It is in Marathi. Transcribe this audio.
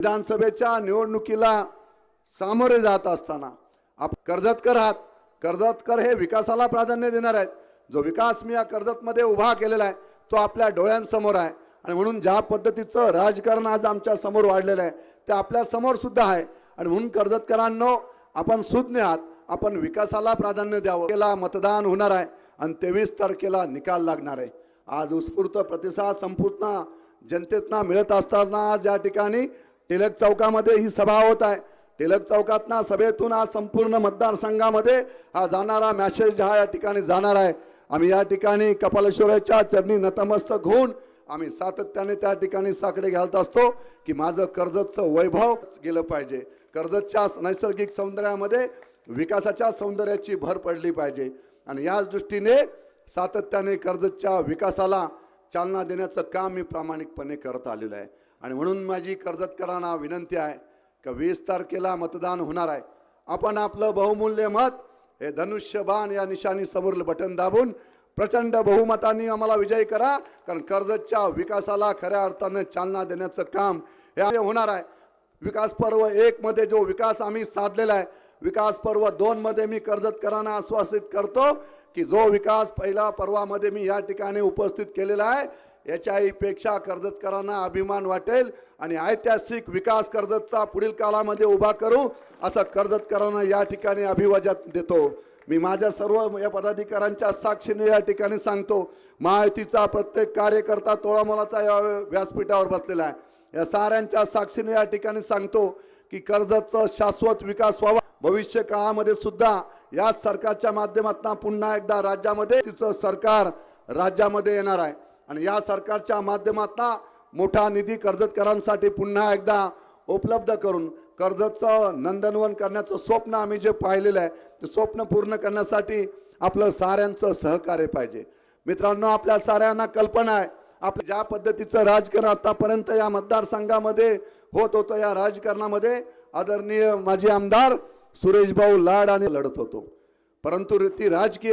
विधानसभेच्या निवडणुकीला सामोरे जात असताना आप कर्जतकर आहात. कर्जतकर हे विकासाला प्राधान्य देणार आहेत. जो विकास मी या कर्जतमध्ये उभा केलेला आहे तो आपल्या डोळ्यांसमोर आहे. आणि म्हणून ज्या पद्धतीचं राजकारण आज आमच्यासमोर वाढलेलं आहे ते आपल्यासमोर सुद्धा आहे. आणि म्हणून कर्जतकरांनो आपण सुज्ञ आहात. आपण विकासाला प्राधान्य द्यावं. तारखेला मतदान होणार आहे आणि तेवीस तारखेला निकाल लागणार आहे. आज उत्स्फूर्त प्रतिसाद संपूर्ण जनतेतना मिळत असताना ज्या ठिकाणी टिळक चौकामध्ये ही सभा होत आहे. टिळक चौकातना सभेतून आज संपूर्ण मतदारसंघामध्ये हा जाणारा मॅसेज हा या ठिकाणी जाणार आहे. आम्ही या ठिकाणी कपालेश्वराच्या चरणी नतमस्तक होऊन आम्ही सातत्याने त्या ठिकाणी साकडे घालत असतो की माझं कर्जतचं वैभव गेलं पाहिजे. कर्जतच्या नैसर्गिक सौंदर्यामध्ये विकासाच्या सौंदर्याची भर पडली पाहिजे. आणि याच दृष्टीने सातत्याने कर्जतच्या विकासाला चालना देण्याचं काम मी प्रामाणिकपणे करत आलेलो आहे. आणि म्हणून माझी कर्जतकरांना विनंती आहे का वीस तारखेला मतदान होणार आहे. आपण आपलं बहुमूल्य मत हे धनुष्यबाण या निशाणी समोर बटन दाबून प्रचंड बहुमताने आम्हाला विजयी करा. कारण कर्जतच्या विकासाला खऱ्या अर्थानं चालना देण्याचं काम हे होणार आहे. विकास पर्व एकमध्ये जो विकास आम्ही साधलेला आहे विकास पर्व दोनमध्ये मी कर्जतकरांना आश्वासित करतो. की जो विकास पहिला पर्वामध्ये मी या ठिकाणी उपस्थित केलेला आहे याच्याहीपेक्षा कर्जतकरांना अभिमान वाटेल आणि ऐतिहासिक विकास कर्जतचा पुढील काळामध्ये उभा करू असं कर्जतकरांना या ठिकाणी अभिवाजन देतो. मी माझ्या सर्व या पदाधिकाऱ्यांच्या साक्षीने या ठिकाणी सांगतो महायुतीचा प्रत्येक कार्यकर्ता तोळामोलाचा या व्यासपीठावर बसलेला आहे. या साऱ्यांच्या साक्षीने या ठिकाणी सांगतो की कर्जतचा शाश्वत विकास व्हावा. भविष्य काळामध्ये सुद्धा याच सरकारच्या माध्यमातून पुन्हा एकदा राज्यामध्ये तिचं सरकार राज्यामध्ये येणार आहे. आणि या सरकारच्या माध्यमातून मोठा निधी कर्जतकरांसाठी पुन्हा एकदा उपलब्ध करून कर्जतचं नंदनवन करण्याचं स्वप्न आम्ही जे पाहिलेलं आहे ते स्वप्न पूर्ण करण्यासाठी आपलं साऱ्यांचं सहकार्य पाहिजे. मित्रांनो आपल्या साऱ्यांना कल्पना आहे आपल्या ज्या पद्धतीचं राजकारण आतापर्यंत या मतदारसंघामध्ये होत होतं या राजकारणामध्ये आदरणीय माजी आमदार सुरेशभाऊ लाड आणि लढत होतो. परंतु ती राजकीय